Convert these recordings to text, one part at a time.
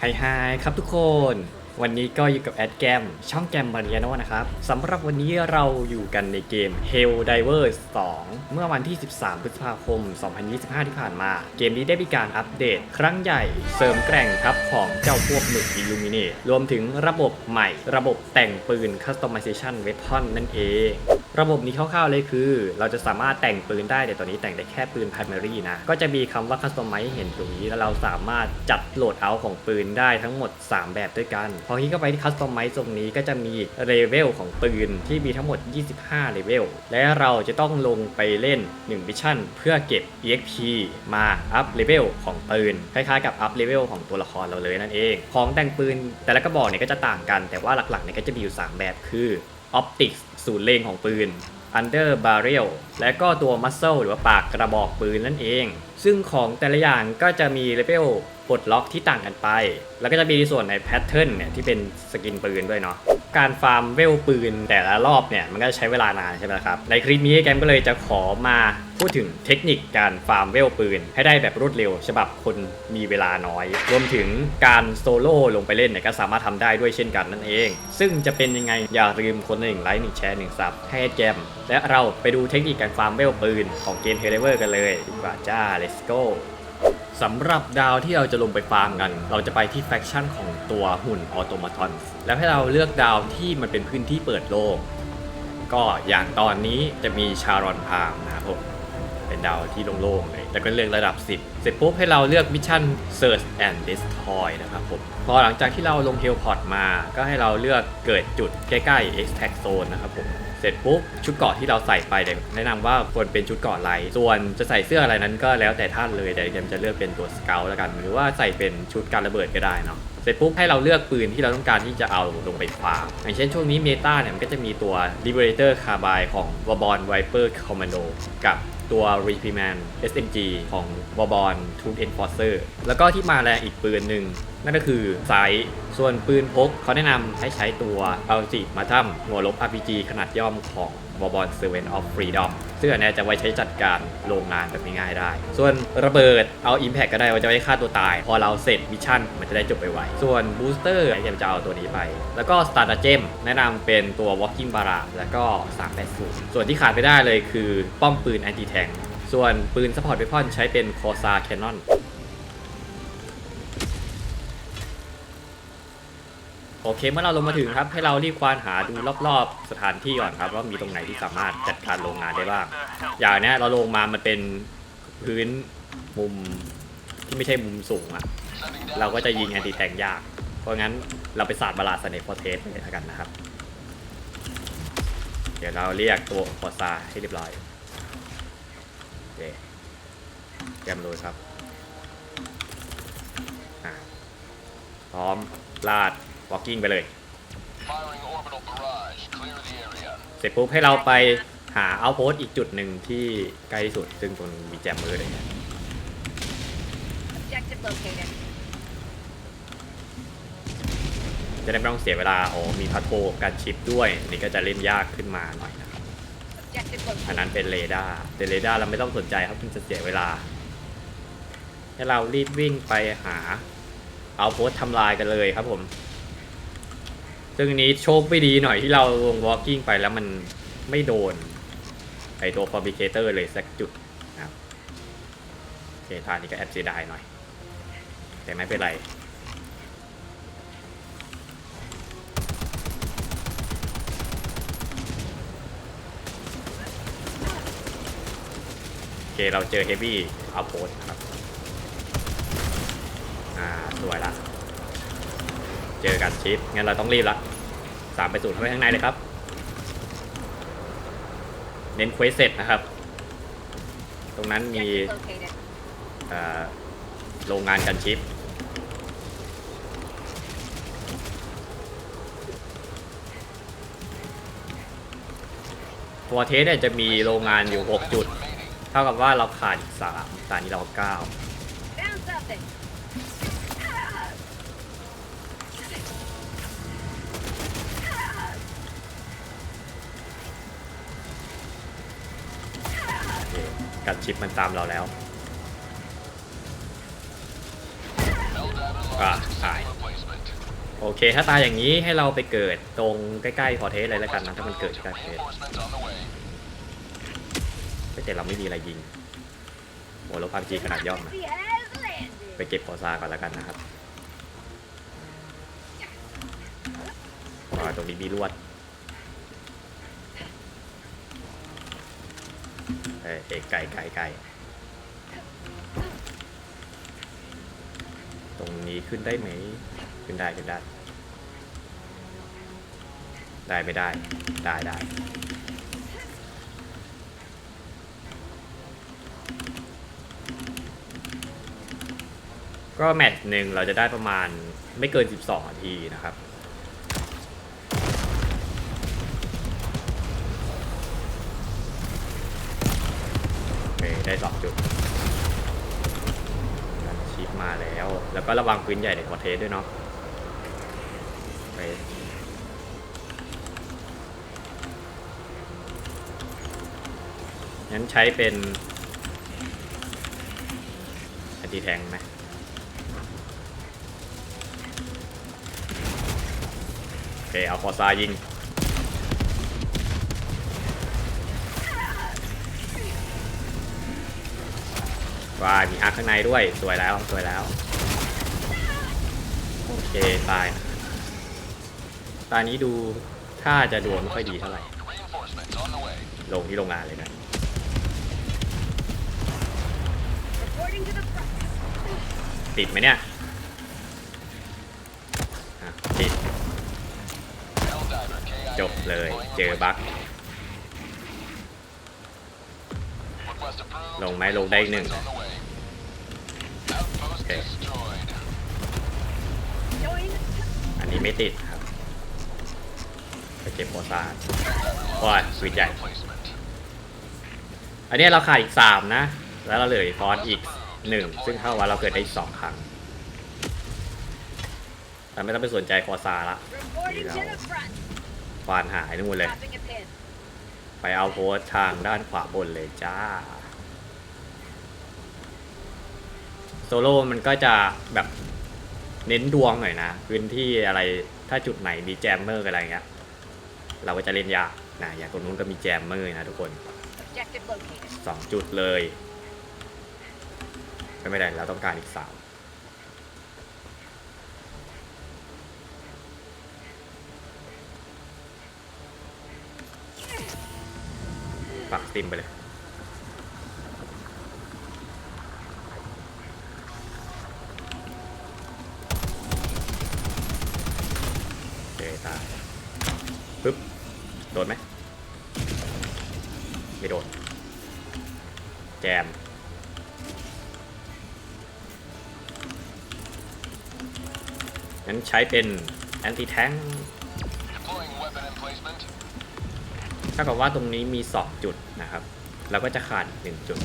ไฮไฮครับทุกคน วันนี้ก็อยู่กับแอดแกมช่องแกมมาริยานนะครับสำหรับวันนี้เราอยู่กันในเกม Hell Divers 2 เมื่อวันที่ 13 พฤษภาคม 2025 ที่ผ่านมา เกมนี้ได้มีการอัปเดต ครั้งใหญ่เสริมแกร่งครับของเจ้าพวกหมึก Illuminate รวมถึงระบบใหม่ ระบบแต่งปืน Customization Weapon นั่นเอง ระบบนี้คร่าวๆเลยคือ เราจะสามารถแต่งปืนได้แต่ตอนนี้แต่งได้แค่ปืน primary นะ ก็จะมีคำว่า customize ให้เห็นตรงนี้ แล้วเราสามารถจัดโหลดเอาของปืนได้ทั้งหมด 3 แบบด้วยกัน พอคลิกเข้าไปที่ customize ตรงนี้ก็จะมีเลเวลของปืนที่มีทั้งหมด 25เลเวลและเราจะต้องลงไปเล่น1มิชชั่นเพื่อเก็บ exp มาอัพเลเวลของปืนคล้ายๆกับอัพเลเวลของตัวละครเราเลยนั่นเอง ของแต่งปืนแต่ละกระบอกเนี่ยก็จะต่างกัน แต่ว่าหลักๆเนี่ยก็จะมีอยู่ 3 แบบคือ ออปติกศูนย์เลงของปืน Under Barrel และก็ตัว Muscle หรือว่าปากกระบอกปืนนั่นเองซึ่งของแต่ละอย่างก็จะมีเลเวลปลดล็อกที่ต่างกันไป แล้วก็จะมีส่วนในแพทเทิร์นเนี่ยที่เป็นสกินปืนด้วยเนาะ การฟาร์มเวลปืนแต่ละรอบเนี่ยมันก็จะใช้เวลานานใช่ไหมครับ ในคลิปนี้แกมก็เลยจะขอมาพูดถึงเทคนิคการฟาร์มเวลปืน ให้ได้แบบรวดเร็ว ฉบับคนมีเวลาน้อย รวมถึงการโซโล่ลงไปเล่นเนี่ยก็สามารถทำได้ด้วยเช่นกันนั่นเอง ซึ่งจะเป็นยังไงอย่าลืมคนหนึ่งไลค์หนึ่งแชร์หนึ่งซับให้แกมและเราไปดูเทคนิคการฟาร์มเวลปืนของเกมเฮเลเวอร์กันเลยดีกว่าจ้า let's go สำหรับดาวที่เราจะลงไปฟาร์มกัน เราจะไปที่แฟคชั่นของตัวหุ่นออโตมาทอนแล้วให้เราเลือกดาวที่มันเป็นพื้นที่เปิดโล่งก็อย่างตอนนี้จะมีชารอนพามนะครับผมเป็นดาวที่โล่งๆเลย แล้วก็เลือกระดับ 10 เสร็จปุ๊บให้เราเลือกมิชชั่น Search and Destroy นะครับผม พอหลังจากที่เราลงเฮลพอร์ตมา ก็ให้เราเลือกเกิดจุดใกล้ๆ Extract Zone นะครับผม สร็จปุ๊บชุดเกราะที่เราใส่ไปเนี่ยแนะนำว่าควรเป็นชุดเกราะไลท์ส่วนจะใส่เสื้ออะไรนั้นก็แล้วแต่ท่านเลยแต่เกมจะเลือกเป็นตัวสเกลแล้วกัน หรือว่าใส่เป็นชุดการระเบิดก็ได้เนาะเสร็จปุ๊บให้เราเลือกปืนที่เราต้องการที่จะเอาลงไปฟาร์มอย่างเช่นช่วงนี้เมตาเนี่ยมันก็จะมีตัว Liberator Carbine ของ w a r b o n Viper Commando กับ ตัว r e p r i m a n SMG ของ w a r b o n Troop Enforcer แล้วก็ที่มาแรงอีกปืนหนึ่ง นั่นก็คือไซส์ส่วนปืนพกเขาแนะนำให้ใช้ตัว l g มาทัมหัวลบ RPG ขนาดย่อมของ w a r b o n Servant of Freedom ซึ่งอันเนี้ยจะไว้ใช้จัดการโรงงานแบบง่ายๆได้ ส่วนระเบิดเอา Impact ก็ได้ว่าจะไว้ฆ่าตัวตาย พอเราเสร็จมิชชั่นมันจะได้จบไปไวส่วนบูสเตอร์ไอเทมจะเอาตัวนี้ไป แล้วก็สตาร์ดเจมแนะนำเป็นตัว Walking Bara แล้วก็ 380 ส่วนที่ขาดไม่ได้เลยคือป้อมปืน Anti Tank ส่วนปืน Support Weapon ใช้เป็น Corsair Cannon โอเคเมื่อเราลงมาถึงครับ ให้เรารีบควานหาดูรอบๆ สถานที่ก่อนครับ ว่ามีตรงไหนที่สามารถจัดการโรงงานได้บ้าง อย่างเนี้ยเราลงมามันเป็นพื้นมุมที่ไม่ใช่มุมสูงอะเราก็จะยิงแอนติแทงยาก เพราะงั้นเราไปศาสตร์บาลาสเนฟอร์เทสเลยกันนะครับ เดี๋ยวเราเรียกตัวคอซาให้เรียบร้อยโอเคแกมโรยครับพร้อมลาด walking ไปเลย Firing orbital barrage. Clear the area. เสร็จปุ๊บให้เราไปหาเอาโพสอีกจุดหนึ่งที่ใกล้ที่สุด ซึ่งตรงมีแจมมือเลย Objective located. จะได้ไม่ต้องเสียเวลาอ๋อมีพัทโทการชิปด้วย นี่ก็จะเล่นยากขึ้นมาหน่อยนะครับ Objective อัน located. นั้นเป็นเรดาร์แต่เรดาร์เราไม่ต้องสนใจครับมันจะเสียเวลา ให้เรารีบวิ่งไปหาเอาโพสทำลายกันเลยครับผม ซึ่งนี้โชคไม่ดีหน่อยที่เราลง walking ไปแล้วมันไม่โดนไอตัว fabricator เลยสักจุดนะครับโอเคทานี้ก็แอบเสียดายหน่อย แต่ไม่เป็นไรโอเคเราเจอเฮฟวี่เอาโพสครับ อ่าสวยละ เจอกันชิปงั้นเราต้องรีบละสามไปสูตรเข้าไปข้างในเลยครับ เน้นเควสเสร็จนะครับ ตรงนั้นมีอ่อโรงงานกันชิป ตัวเทสเนี่ยจะมีโรงงานอยู่ 6 จุด เท่ากับว่าเราขาดอีก3ตอนนี้เรา 9 กันชิปมันตามเราแล้วอ่าหายโอเค ถ้าตายอย่างนี้ให้เราไปเกิดตรงใกล้ๆพอเทสเลยแล้วกันนะถ้ามันเกิดใกล้พอเทส Reinforcements on the way. แต่เราไม่มีอะไรยิงโอ้รถพังจีขนาดย่อมนะ He has landed. ไปเก็บขอซาก่อนแล้วกันนะครับว่าตรงนี้มีลวด เอ้ยไก่ไก่ไก่ตรงนี้ขึ้นได้ไหม ขึ้นได้ขึ้นได้ ได้ไม่ได้ ได้ได้ ก็แมตช์หนึ่งเราจะได้ประมาณไม่เกิน 12นาทีนะครับ ได้สองจุดชิปมาแล้ว แล้วก็ระวังปืนใหญ่ในคอเทสด้วยเนาะไปงั้นใช้เป็นอันตีแทงไหมโอเค เอาฟอร์ซายิง ว้ายมีอาร์ข้างในด้วย สวยแล้วสวยแล้ว โอเคตายตานี้ดูถ้าจะดวงไม่ค่อยดีเท่าไหร่ ลงที่โรงงานเลยนะติดไหมเนี่ยติดจบเลยเจอบั๊กลงไหมลงได้หนึ่ง Reinforcements on the way. Outpost Okay. destroyed. Join. อันนี้ไม่ติดครับไปเก็บฟอร์ซา Helldiver โอ้ย lost. วิดใหญ่ Replacement. อันนี้เราขาดอีก 3 นะ แล้วเราเหลือฟอสอีก 1 ซึ่งเท่ากับว่าเราเกิดได้อีก2ครั้ง แต่ไม่ต้องไปสนใจฟอร์ซาละ Reporting to the front. ควานหายนู่นเลย Dropping a pin. ไปเอาโพสต์ทางด้านขวาบนเลยจ้า โซโล่มันก็จะแบบเน้นดวงหน่อยนะ พื้นที่อะไรถ้าจุดไหนมีแจมเมอร์อะไรเงี้ย เราก็จะเล่นยากนะอย่างตรงนู้นก็มีแจมเมอร์นะทุกคนสองจุดเลยไม่เป็นไรเราต้องการอีกสามปักสติมไปเลย โอเคตายปึ๊บ โดนไหมไม่โดน แจม งั้นใช้เป็นแอนติแทง Deploying weapon emplacement. ถ้ากับว่าตรงนี้มี 2 จุดนะครับ เราก็จะขาดอีกหนึ่งจุด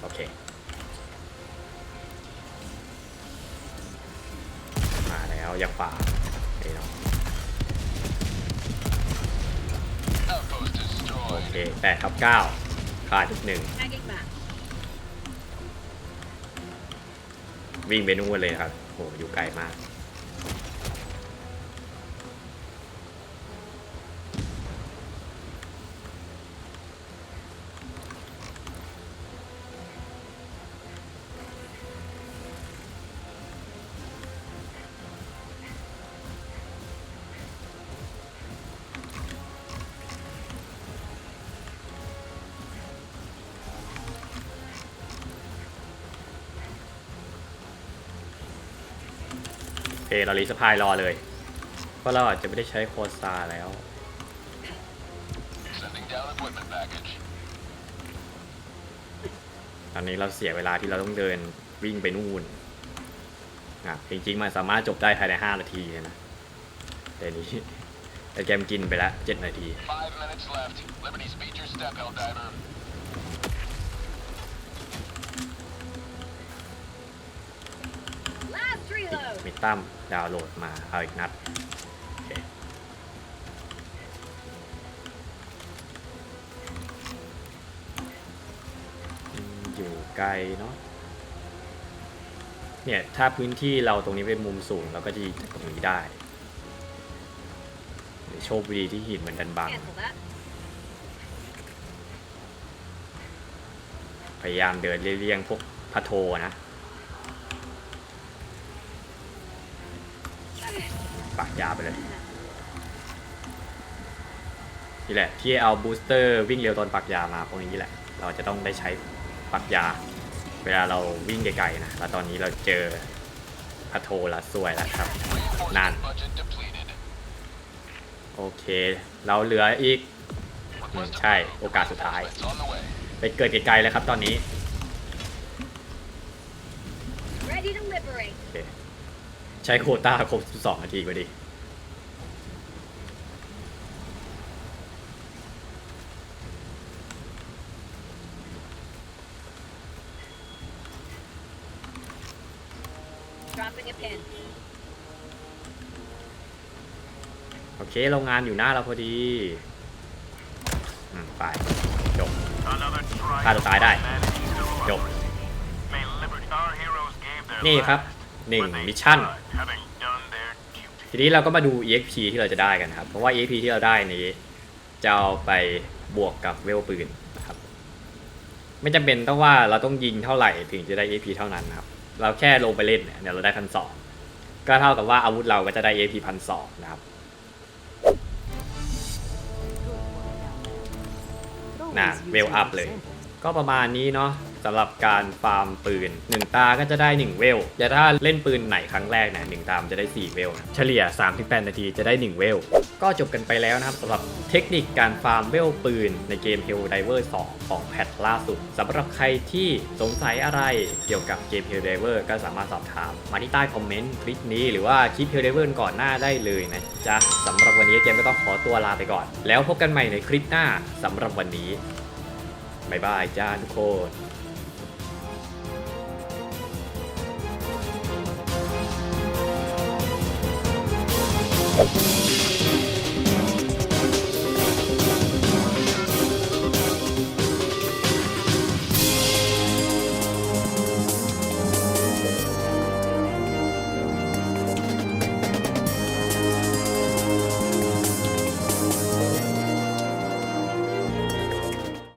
โอเคมาแล้วยังป่า อ destroyed. เคแต่ทับเก้าขาดอีกหนึ่ง Tagging map. วิ่งไปนู่นเลยครับโหอยู่ไกลมาก เคเรารีสพายรอเลย เพราะเราอาจจะไม่ได้ใช้โคสตาแล้ว Sending down equipment package. ตอนนี้เราเสียเวลาที่เราต้องเดินวิ่งไปนู่นอะจริงๆมันสามารถจบได้ภายใน 5 นาทีเลยนะแต่นี้แต่แกมกินไปแล้ว7นาที reload. มิตั้มดาวน์โหลดมา เอาอีกนัดโอเคอืมอยู่ไกลเนาะเนี่ย ถ้าพื้นที่เราตรงนี้เป็นมุมสูงเราก็จะยิงจากตรงนี้ได้โชคดีที่หินมันดันบัง Cancel that. พยายามเดินเลี่ยงๆพวกพะโทนะ ปักยาไปเลย นี่แหละ ที่เอาบูสเตอร์วิ่งเร็วตอนปักยามาพราะอย่างนี้แหละ เราจะต้องได้ใช้ปักยา เวลาเราวิ่งไกลๆนะ แล้วตอนนี้เราเจอพะโทละสวยแล้วครับ None. Reinforcement budget depleted. โอเค เราเหลืออีก Request Chai, approved. oka สุดท้าย ไปเกิดไกลๆเลยครับตอนนี้ Ready to liberate. โอเค ใช้โควต้าครบ12นาทีพอดี Dropping a pin. โอเคโรงงานอยู่หน้าเราพอดีอืมไปจบ Another try ฆ่าตัวตายได้ managing to จบ May liberty our heroes gave their นี่ครับ lives, หนึ่ง but they มิชชั่น ทีนี้เราก็มาดู EXP ที่เราจะได้กันครับ เพราะว่า EXP ที่เราได้นี้จะเอาไปบวกกับเวลปืนนะครับ ไม่จำเป็นต้องว่าเราต้องยิงเท่าไหร่ถึงจะได้ EXP เท่านั้นนะครับ เราแค่ลงไปเล่นเนี่ยเราได้พันสองก็เท่ากับว่าอาวุธเราก็จะได้ EXP พันสองนะครับนะเวลอัพเลย ก็ประมาณนี้เนาะ สำหรับการฟาร์มปืน 1 ตาก็จะได้ 1 เวล แต่ถ้าเล่นปืนไหนครั้งแรกเนี่ยหนึ่งตามจะได้ 4 เวลนะเฉลี่ย 3-8 นาทีจะได้ 1 เวล ก็จบกันไปแล้วนะครับสำหรับเทคนิคการฟาร์มเวลปืน ในเกม Helldiver 2 ของแพทล่าสุดสำหรับใครที่สงสัยอะไรเกี่ยวกับเกม Helldiver ก็สามารถสอบถาม มาที่ใต้คอมเมนต์คลิปนี้หรือว่าคลิป Helldiver ก่อนหน้าได้เลยนะจ๊ะสำหรับวันนี้เกมก็ต้องขอตัวลาไปก่อน แล้วพบกันใหม่ในคลิปหน้าสำหรับวันนี้บายบายจ้าทุกคน